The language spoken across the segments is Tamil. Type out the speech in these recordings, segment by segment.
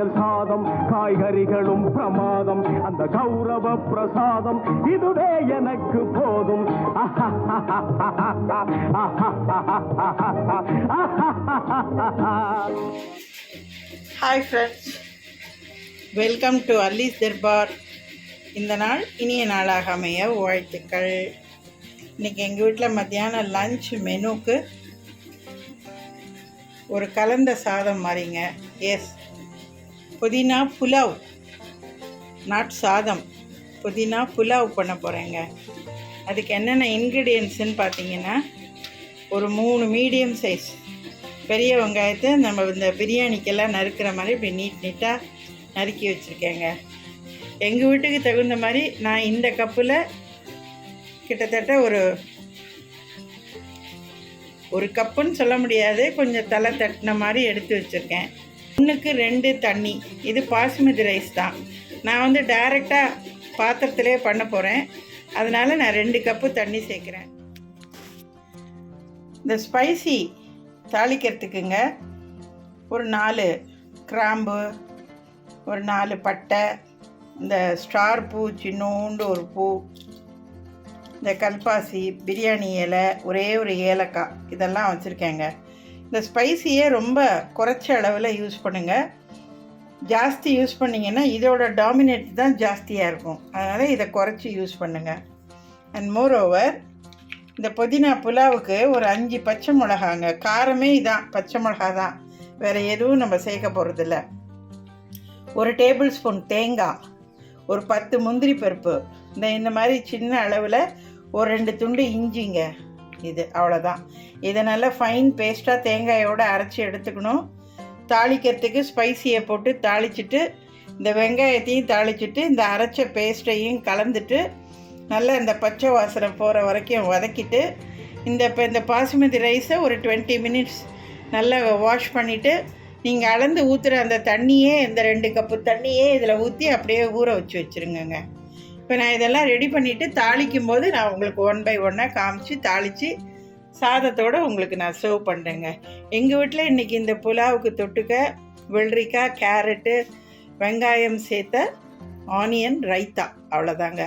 சாதம் காய்கறிகளும் பிரமாதம் அந்த கௌரவ பிரசாதம் இதுவே எனக்கு போதும். Hi friends welcome to Allis Darbar இந்த நாள் இனிய நாளாக அமைய வாழ்த்துக்கள். இன்றைக்கி எங்கள் வீட்டில் மத்தியானம் லஞ்ச் மெனுக்கு ஒரு கலந்த சாதம் மாதிரிங்க எஸ் புதினா புலாவ். நாட் சாதம். புதினா புலாவ் பண்ண போகிறேங்க அதுக்கு என்னென்ன இன்க்ரீடியன்ஸுன்னு பார்த்தீங்கன்னா ஒரு மூணு மீடியம் சைஸ் பெரிய வெங்காயத்தை நம்ம இந்த பிரியாணிக்கெல்லாம் நறுக்கிற மாதிரி இப்படி நீட் நீட்டாக நறுக்கி வச்சுருக்கேங்க. எங்கள் வீட்டுக்கு தகுந்த மாதிரி நான் இந்த கப்பில் கிட்டத்தட்ட ஒரு ஒரு கப்புன்னு சொல்ல முடியாது. கொஞ்சம் தலை தட்டின மாதிரி எடுத்து வச்சுருக்கேன். ஒன்றுக்கு ரெண்டு தண்ணி. இது பாசுமதி ரைஸ் தான். நான் வந்து டைரெக்டாக பாத்திரத்திலே பண்ண போகிறேன் அதனால் நான் ரெண்டு கப்பு தண்ணி சேர்க்குறேன். இந்த ஸ்பைசி தாளிக்கிறதுக்குங்க ஒரு நாலு கிராம்பு ஒரு நாலு பட்டை இந்த ஸ்டார் பூ சின்னோண்டு ஒரு பூ இந்த கல்பாசி பிரியாணி இலை ஒரே ஒரு ஏலக்காய் இதெல்லாம் வச்சுருக்கேங்க. இந்த ஸ்பைசியே ரொம்ப குறைச்ச அளவில் யூஸ் பண்ணுங்கள் ஜாஸ்தி யூஸ் பண்ணிங்கன்னா இதோட டாமினேட் தான் ஜாஸ்தியாக இருக்கும். அதனால் இதை குறைச்சி யூஸ் பண்ணுங்கள் அண்ட் மோர் ஓவர் இந்த புதினா புலாவுக்கு ஒரு அஞ்சு பச்சை மிளகாங்க. காரமே இதான் பச்சை மிளகா தான் வேறு எதுவும் நம்ம சேர்க்க போகிறதில்ல ஒரு டேபிள் ஸ்பூன் தேங்காய் ஒரு பத்து முந்திரி பருப்பு. இந்த இந்த மாதிரி சின்ன அளவில் ஒரு ரெண்டு துண்டு இஞ்சிங்க. இது அவ்வளோதான் இதை நல்லா ஃபைன் பேஸ்ட்டாக தேங்காயோடு அரைச்சி எடுத்துக்கணும். தாளிக்கிறதுக்கு ஸ்பைசியை போட்டு தாளிச்சிட்டு இந்த வெங்காயத்தையும் தாளிச்சிட்டு இந்த அரைச்ச பேஸ்ட்டையும் கலந்துட்டு நல்லா இந்த பச்சை வாசனை போகிற வரைக்கும் வதக்கிட்டு இந்த இப்போ இந்த பாசுமதி ரைஸை ஒரு டுவெண்ட்டி மினிட்ஸ் நல்லா வாஷ் பண்ணிவிட்டு நீங்கள் அளந்து ஊற்றுற அந்த தண்ணியே இந்த ரெண்டு கப்பு தண்ணியே இதில் ஊற்றி அப்படியே ஊற வச்சு வச்சுருங்கங்க. இப்போ நான் இதெல்லாம் ரெடி பண்ணிவிட்டு தாளிக்கும் போது நான் உங்களுக்கு ஒன் பை ஒன்னாக காமிச்சு தாளித்து சாதத்தோடு உங்களுக்கு நான் சர்வ் பண்ணுறேங்க எங்கள் வீட்டில் இன்றைக்கி இந்த புலாவுக்கு தொட்டுக்க வெள்ளரிக்காய் கேரட்டு வெங்காயம் சேர்த்த ஆனியன் ரைத்தா. அவ்வளோதாங்க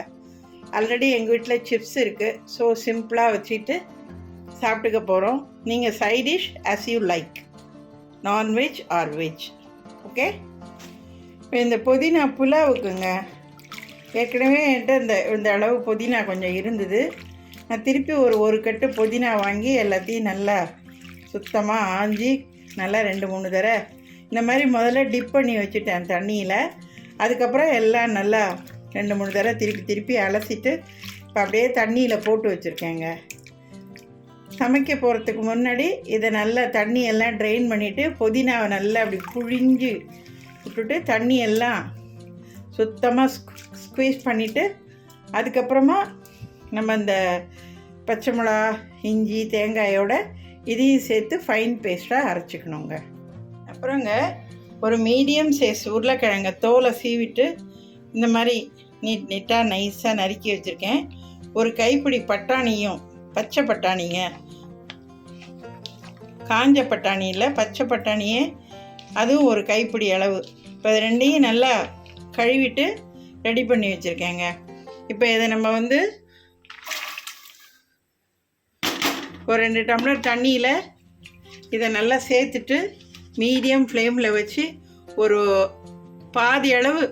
ஆல்ரெடி எங்கள் வீட்டில் சிப்ஸ் இருக்குது ஸோ சிம்பிளாக வச்சுட்டு சாப்பிட்டுக்க போகிறோம் நீங்கள் side dish as you like non veg or veg okay இப்போ இந்த புதினா புலாவுக்குங்க. ஏற்கனவே என்கிட்ட இந்த இந்த அளவு புதினா கொஞ்சம் இருந்தது. நான் திருப்பி ஒரு ஒரு கட்டு புதினா வாங்கி எல்லாத்தையும் நல்லா சுத்தமாக ஆஞ்சி நல்லா ரெண்டு மூணு தடவை இந்த மாதிரி முதல்ல டிப் பண்ணி வச்சுட்டேன் தண்ணியில். அதுக்கப்புறம் எல்லாம் நல்லா ரெண்டு மூணு தடவை திருப்பி திருப்பி அலசிட்டு இப்போ அப்படியே தண்ணியில் போட்டு வச்சுருக்கேங்க. சமைக்க போகிறதுக்கு முன்னாடி இதை நல்லா தண்ணி எல்லாம் ட்ரெயின் பண்ணிவிட்டு புதினாவை நல்லா அப்படி புழிஞ்சு விட்டுட்டு தண்ணி எல்லாம் சுத்தமாக ஸ்குவீஸ் பண்ணிவிட்டு அதுக்கப்புறமா நம்ம இந்த பச்சை மிளகா இஞ்சி தேங்காயோட இதையும் சேர்த்து ஃபைன் பேஸ்ட்டாக அரைச்சிக்கணுங்க. அப்புறங்க ஒரு மீடியம் சைஸ் உருளைக்கிழங்க தோலை சீவிட்டு இந்த மாதிரி நீட் நீட்டாக நைஸாக நறுக்கி வச்சுருக்கேன். ஒரு கைப்பிடி பட்டாணியும் பச்சை பட்டாணிங்க. காஞ்ச பட்டாணி இல்லை பச்சை பட்டாணியே அதுவும் ஒரு கைப்பிடி அளவு. இப்போ ரெண்டையும் நல்லா கழுவிட்டு ரெடி பண்ணி வச்சுருக்கேங்க. இப்போ இதை நம்ம வந்து ஒரு ரெண்டு டம்ளர் தண்ணியில் இதை நல்லா சேர்த்துட்டு மீடியம் ஃப்ளேமில் வச்சு ஒரு பாதி அளவு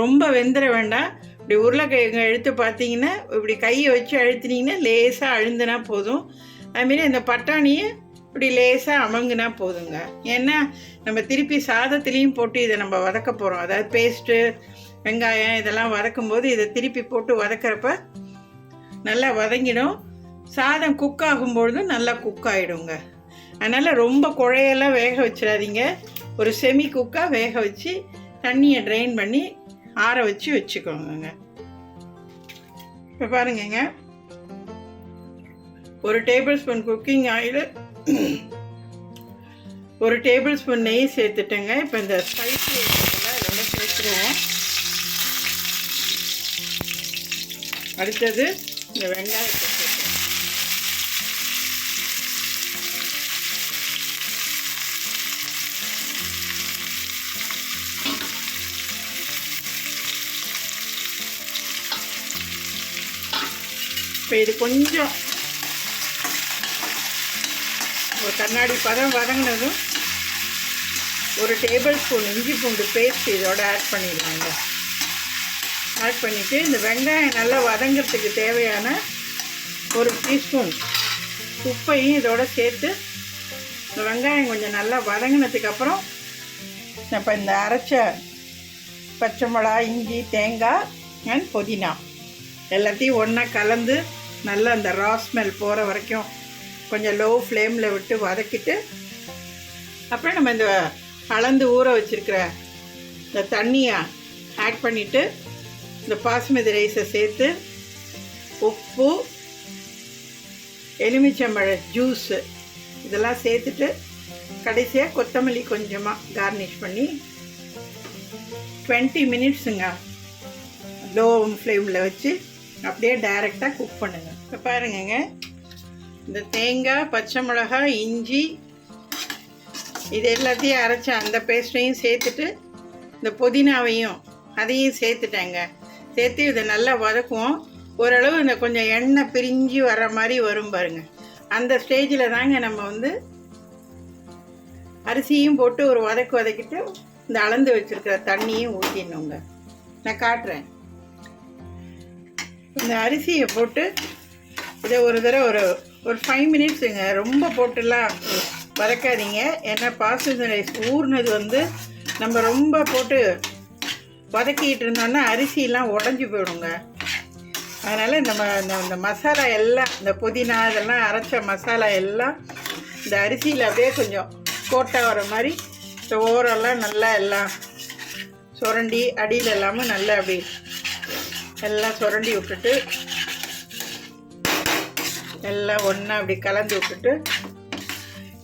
ரொம்ப வெந்துட வேண்டாம். இப்படி உருளைக்கிழங்கு எழுத்து பார்த்தீங்கன்னா இப்படி கையை வச்சு அழுத்தினீங்கன்னா லேசாக அழுந்தினா போதும். அதுமாரி இந்த பட்டாணியை இப்படி லேசாக அமங்குனா போதுங்க. ஏன்னா நம்ம திருப்பி சாதத்துலேயும் போட்டு இதை நம்ம வதக்க போகிறோம் அதாவது பேஸ்ட்டு வெங்காயம் இதெல்லாம் வதக்கும்போது இதை திருப்பி போட்டு வதக்கிறப்ப நல்லா வதங்கிடும். சாதம் குக் ஆகும்பொழுதும் நல்லா குக் ஆகிடுங்க அதனால் ரொம்ப குழையெல்லாம் வேக வச்சிடாதீங்க. ஒரு செமி குக்காக வேக வச்சு தண்ணியை ட்ரெயின் பண்ணி ஆற வச்சு வச்சுக்கோங்க இப்போ பாருங்கங்க. ஒரு டேபிள் ஸ்பூன் குக்கிங் ஆயில் ஒரு டேபிள் ஸ்பூன் நெய் சேர்த்துட்டேங்க. இப்போ இந்த ஸ்பைசி ஐட்டத்தில் இதோட சேர்த்துருவோம். அடுத்தது இந்த வெங்காயத்தை இப்போ இது கொஞ்சம் ஒரு கண்ணாடி பதம் வதங்கினதும் ஒரு டேபிள் ஸ்பூன் இஞ்சி பூண்டு பேஸ்ட் இதோட ஆட் பண்ணிடுவாங்க. ஆட் பண்ணிவிட்டு இந்த வெங்காயம் நல்லா வதங்கிறதுக்கு தேவையான ஒரு டீஸ்பூன் உப்பையும் இதோட சேர்த்து இந்த வெங்காயம் கொஞ்சம் நல்லா வதங்கினதுக்கப்புறம் இப்போ இந்த அரைச்ச பச்சை மிளகா இஞ்சி தேங்காய் அண்ட் புதினா. எல்லாத்தையும் ஒன்றா கலந்து நல்லா அந்த ரா ஸ்மெல் போகிற வரைக்கும் கொஞ்சம் லோ ஃப்ளேமில் விட்டு வதக்கிட்டு அப்புறம் நம்ம இந்த கலந்து ஊற வச்சுருக்கிற இந்த தண்ணியை ஆட் பண்ணிவிட்டு இந்த பாசுமதி ரைஸை சேர்த்து உப்பு எலுமிச்சம்பழ ஜூஸு இதெல்லாம் சேர்த்துட்டு கடைசியாக கொத்தமல்லி கொஞ்சமாக கார்னிஷ் பண்ணி டுவெண்ட்டி மினிட்ஸுங்க லோ ஃப்ளேமில் வச்சு அப்படியே டைரெக்டாக குக் பண்ணுங்கள் இப்போ பாருங்கங்க. இந்த தேங்காய் பச்சை மிளகாய் இஞ்சி இது எல்லாத்தையும் அரைச்ச அந்த பேஸ்ட்டையும் சேர்த்துட்டு இந்த புதினாவையும் அதையும் சேர்த்துட்டேங்க. சேர்த்து இதை நல்லா வதக்குவோம். ஓரளவு இந்த கொஞ்சம் எண்ணெய் பிரிஞ்சு வர்ற மாதிரி வரும் பாருங்க. அந்த ஸ்டேஜில் தாங்க நம்ம வந்து அரிசியும் போட்டு ஒரு வதக்கு வதக்கிட்டு இந்த அளந்து வச்சிருக்கிற தண்ணியும் ஊற்றிடணுங்க நான் காட்டுறேன். இந்த அரிசியை போட்டு இதை ஒரு தடவை ஒரு ஒரு ஃபைவ் மினிட்ஸுங்க ரொம்ப போட்டுலாம் வதக்காதீங்க. ஏன்னா பாசுமதி ரைஸ் ஊறினது வந்து நம்ம ரொம்ப போட்டு வதக்கிட்டு இருந்தோன்னா அரிசியெலாம் உடஞ்சி போயிடுங்க. அதனால் நம்ம இந்த இந்த மசாலா எல்லாம் இந்த புதினா இதெல்லாம் அரைச்ச மசாலா எல்லாம் இந்த அரிசியில் அப்படியே கொஞ்சம் கோட்டை வர மாதிரி இந்த ஓரெல்லாம் நல்லா எல்லாம் சுரண்டி அடியில் எல்லாமே நல்லா அப்படி எல்லாம் சுரண்டி விட்டுட்டு எல்லாம் ஒன்றா அப்படி கலந்து விட்டுட்டு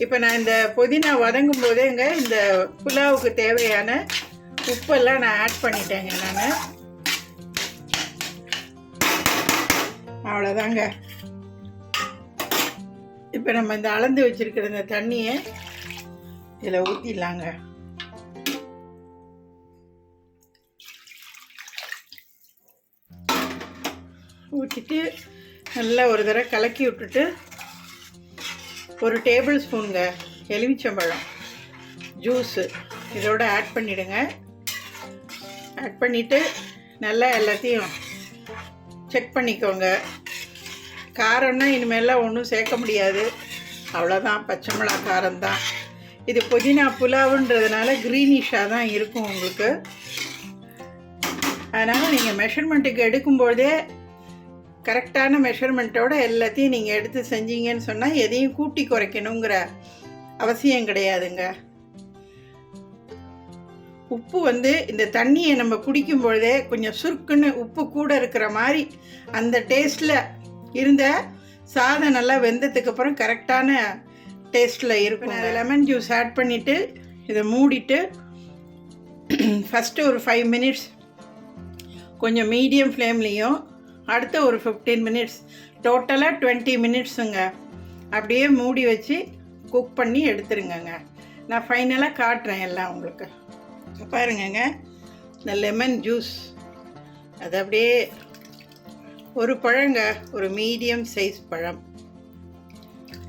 இப்போ நான் இந்த புதினா வதங்கும் போதேங்க இந்த புலாவுக்கு தேவையான உப்பெல்லாம் நான் ஆட் பண்ணிட்டேங்க நான். அவ்வளோதாங்க இப்போ நம்ம இந்த அளந்து வச்சிருக்கிற இந்த தண்ணியை இதில் ஊற்றிடலாங்க ஊற்றிட்டு நல்லா ஒரு தடவை கலக்கி விட்டுட்டு ஒரு டேபிள் ஸ்பூனுங்க எலுமிச்சம்பழம் ஜூஸு இதோட ஆட் பண்ணிவிடுங்க ஆட் பண்ணிவிட்டு நல்லா எல்லாத்தையும் செக் பண்ணிக்கோங்க. காரம்னா இனிமேலாம் ஒன்றும் சேர்க்க முடியாது. அவ்வளோதான் பச்சை மிளகா காரம்தான் இது புதினா புலாவுன்றதுனால க்ரீனிஷாக தான் இருக்கும் உங்களுக்கு. அதனால் நீங்கள் மெஷர்மெண்ட்டுக்கு எடுக்கும்போதே கரெக்டான மெஷர்மெண்ட்டோட எல்லாத்தையும் நீங்கள் எடுத்து செஞ்சீங்கன்னு சொன்னால் எதையும் கூட்டி குறைக்கணுங்கிற அவசியம் கிடையாதுங்க. உப்பு வந்து இந்த தண்ணியை நம்ம குடிக்கும் பொழுதே கொஞ்சம் சுருக்குன்னு உப்பு கூட இருக்கிற மாதிரி அந்த டேஸ்ட்டில் இருந்த சாதம் நல்லா வெந்ததுக்கு அப்புறம் கரெக்டான டேஸ்ட்டில் இருக்கும். நான் லெமன் ஜூஸ் ஆட் பண்ணிவிட்டு இதை மூடிட்டு ஃபஸ்ட்டு ஒரு ஃபைவ் மினிட்ஸ் கொஞ்சம் மீடியம் ஃப்ளேம்லேயும் அடுத்த ஒரு ஃபிஃப்டீன் மினிட்ஸ் டோட்டலாக டுவெண்ட்டி மினிட்ஸுங்க அப்படியே மூடி வச்சு குக் பண்ணி எடுத்துருங்கங்க. நான் ஃபைனலாக காட்டுறேன் எல்லாம் உங்களுக்கு. பாருங்கங்க. இந்த லெமன் ஜூஸ் அது அப்படியே ஒரு பழங்க. ஒரு மீடியம் சைஸ் பழம்.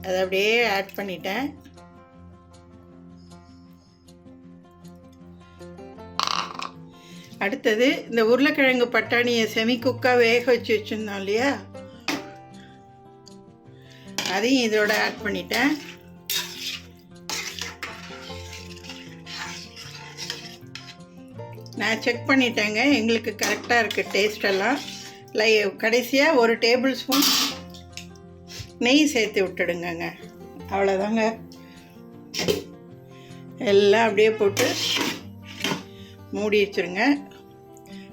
அதை அப்படியே ஆட் பண்ணிட்டேன். அடுத்தது இந்த உருளைக்கிழங்கு பட்டாணியை செமி குக்காக வேக வச்சு வச்சுருந்தோம் இல்லையா? அதையும் இதோட ஆட் பண்ணிட்டேன். நான் செக் பண்ணிட்டேங்க எங்களுக்கு கரெக்டாக இருக்குது டேஸ்டெல்லாம் லை கடைசியாக ஒரு டேபிள் ஸ்பூன் நெய் சேர்த்து விட்டுடுங்கங்க. அவ்வளோதாங்க எல்லாம் அப்படியே போட்டு மூடி வச்சுருங்க.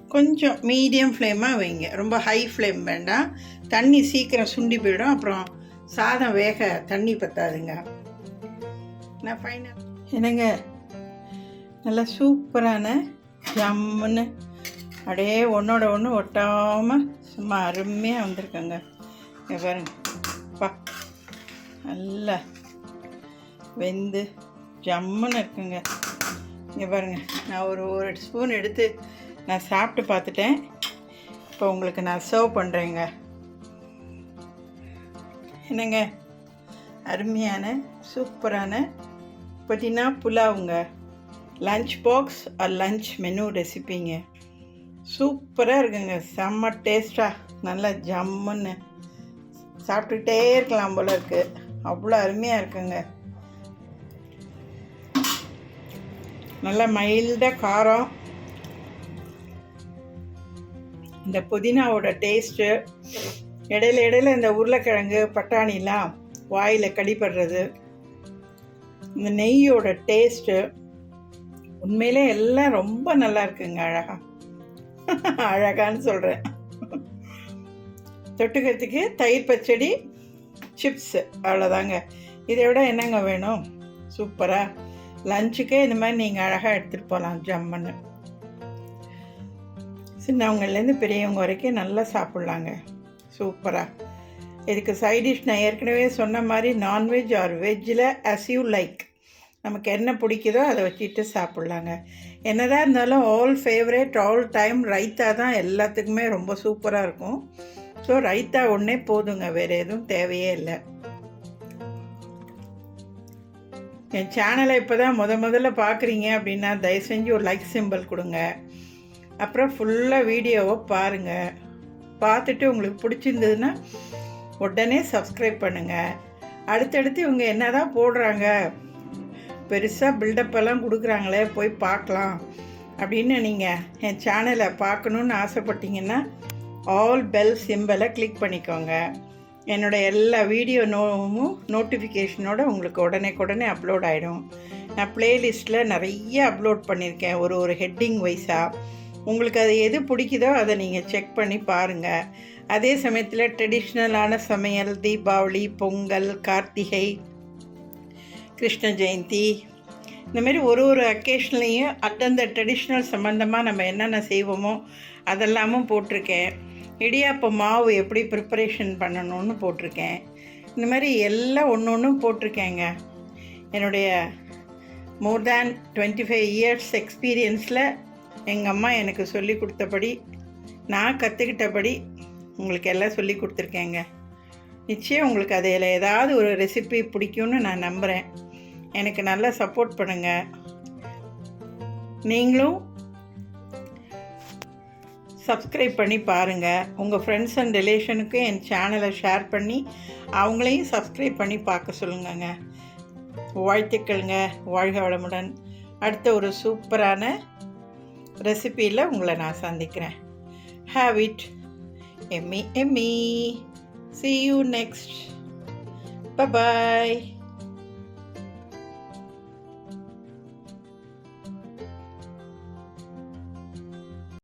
கொஞ்சம் மீடியம் ஃப்ளேமாக வைங்க. ரொம்ப ஹை ஃப்ளேம் வேண்டாம். தண்ணி சீக்கிரம் சுண்டி போயிடும். அப்புறம் சாதம் வேக தண்ணி பத்தாதுங்க. நான் ஃபைனல் என்னங்க? நல்லா சூப்பரான ஜம்முன்னு அப்படியே ஒன்றோட ஒன்று ஒட்டாமல் சும்மா அருமையாக வந்திருக்கங்க. இங்க பாருங்க. பா. நல்லா வெந்து ஜம்முன்னு இருக்குங்க. இங்கே பாருங்க. நான் ஒரு ஒரு ஸ்பூன் எடுத்து நான் சாப்பிட்டு பார்த்துட்டேன். இப்போ உங்களுக்கு நான் சர்வ் பண்ணுறேங்க என்னங்க? அருமையான சூப்பரான புதினா புலாவுங்க. Lunch box or lunch menu ரெசிபிங்க சூப்பராக இருக்குங்க. செம்ம டேஸ்ட்டாக நல்லா ஜம்முன்னு சாப்பிட்டுக்கிட்டே இருக்கலாம் போல் இருக்குது அவ்வளோ அருமையாக இருக்குங்க. நல்லா மைல்டாக காரம். இந்த புதினாவோட டேஸ்ட்டு இடையில இடையில இந்த உருளைக்கிழங்கு பட்டாணிலாம் வாயில் கடிப்படுறது இந்த நெய்யோட டேஸ்ட்டு உண்மையிலே எல்லாம் ரொம்ப நல்லா இருக்குங்க அழகா. அழகான்னு சொல்கிறேன் தொட்டுக்கிறதுக்கு தயிர் பச்சடி சிப்ஸு அவ்வளோதாங்க இதை விட என்னங்க வேணும்? சூப்பராக லஞ்சுக்கே இந்த மாதிரி நீங்கள் அழகாக எடுத்துகிட்டு போகலாம் ஜம்முன்னு. சின்னவங்கள்லேருந்து பெரியவங்க வரைக்கும் நல்லா சாப்பிட்லாங்க. சூப்பராக இதுக்கு சைடிஷ் நான் ஏற்கனவே சொன்ன மாதிரி நான்வெஜ் ஆர் வெஜ்ஜில் அஸ் யூ லைக் நமக்கு என்ன பிடிக்குதோ அதை வச்சுட்டு சாப்பிட்லாங்க. என்னதான் இருந்தாலும் all favourite all time raita தான் எல்லாத்துக்குமே ரொம்ப சூப்பராக இருக்கும். ஸோ ரைத்தா ஒன்றே போதுங்க. வேறு எதுவும் தேவையே இல்லை. என் சேனலை இப்போ தான் முத முதல்ல பார்க்குறீங்க அப்படின்னா தயவு செஞ்சு ஒரு லைக் சிம்பிள் கொடுங்க. அப்புறம் ஃபுல்லாக வீடியோவை பாருங்கள் பார்த்துட்டு உங்களுக்கு பிடிச்சிருந்ததுன்னா உடனே சப்ஸ்கிரைப் பண்ணுங்கள் அடுத்தடுத்து இவங்க என்ன தான் போடுறாங்க? பெருசாக பில்டப் எல்லாம் கொடுக்குறாங்களே போய் பார்க்கலாம். அப்படின்னு நீங்கள் என் சேனலை பார்க்கணுன்னு ஆசைப்பட்டீங்கன்னா ஆல் பெல் சிம்பலை கிளிக் பண்ணிக்கோங்க. என்னோட எல்லா வீடியோ நோவும் நோட்டிஃபிகேஷனோட உங்களுக்கு உடனே உடனே அப்லோட் ஆகிடும் நான் ப்ளேலிஸ்ட்டில் நிறைய அப்லோட் பண்ணியிருக்கேன் ஒரு ஒரு ஹெட்டிங் வைஸாக உங்களுக்கு அது எது பிடிக்குதோ அதை நீங்கள் செக் பண்ணி பாருங்கள் அதே சமயத்தில் ட்ரெடிஷ்னலான சமையல் தீபாவளி பொங்கல் கார்த்திகை கிருஷ்ண ஜெயந்தி இந்த மாதிரி ஒரு ஒரு அக்கேஷன்லேயும் அந்தந்த ட்ரெடிஷ்னல் சம்மந்தமாக நம்ம என்னென்ன செய்வோமோ அதெல்லாமும் போட்டிருக்கேன். இடியாப்ப மாவு எப்படி ப்ரிப்பரேஷன் பண்ணணும்னு போட்டிருக்கேன். இந்த மாதிரி எல்லாம் ஒன்று ஒன்றும் போட்டிருக்கேங்க. என்னுடைய more than twenty five years எக்ஸ்பீரியன்ஸில் எங்கள் அம்மா எனக்கு சொல்லி கொடுத்தபடி நான் கற்றுக்கிட்டபடி உங்களுக்கு எல்லாம் சொல்லி கொடுத்துருக்கேங்க. நிச்சயம் உங்களுக்கு அதில் ஏதாவது ஒரு ரெசிபி பிடிக்கும்னு நான் நம்புகிறேன் எனக்கு நல்லா சப்போர்ட் பண்ணுங்கள் நீங்களும் சப்ஸ்கிரைப் பண்ணி பாருங்கள் உங்கள் ஃப்ரெண்ட்ஸ் அண்ட் ரிலேஷனுக்கும் என் சேனலை ஷேர் பண்ணி அவங்களையும் சப்ஸ்கிரைப் பண்ணி பார்க்க சொல்லுங்கங்க. வாழ்த்துக்கள்ங்க. வாழ்க வளமுடன். அடுத்த ஒரு சூப்பரான ரெசிபியில் உங்களை நான் சந்திக்கிறேன். Have it yummy yummy see you next bye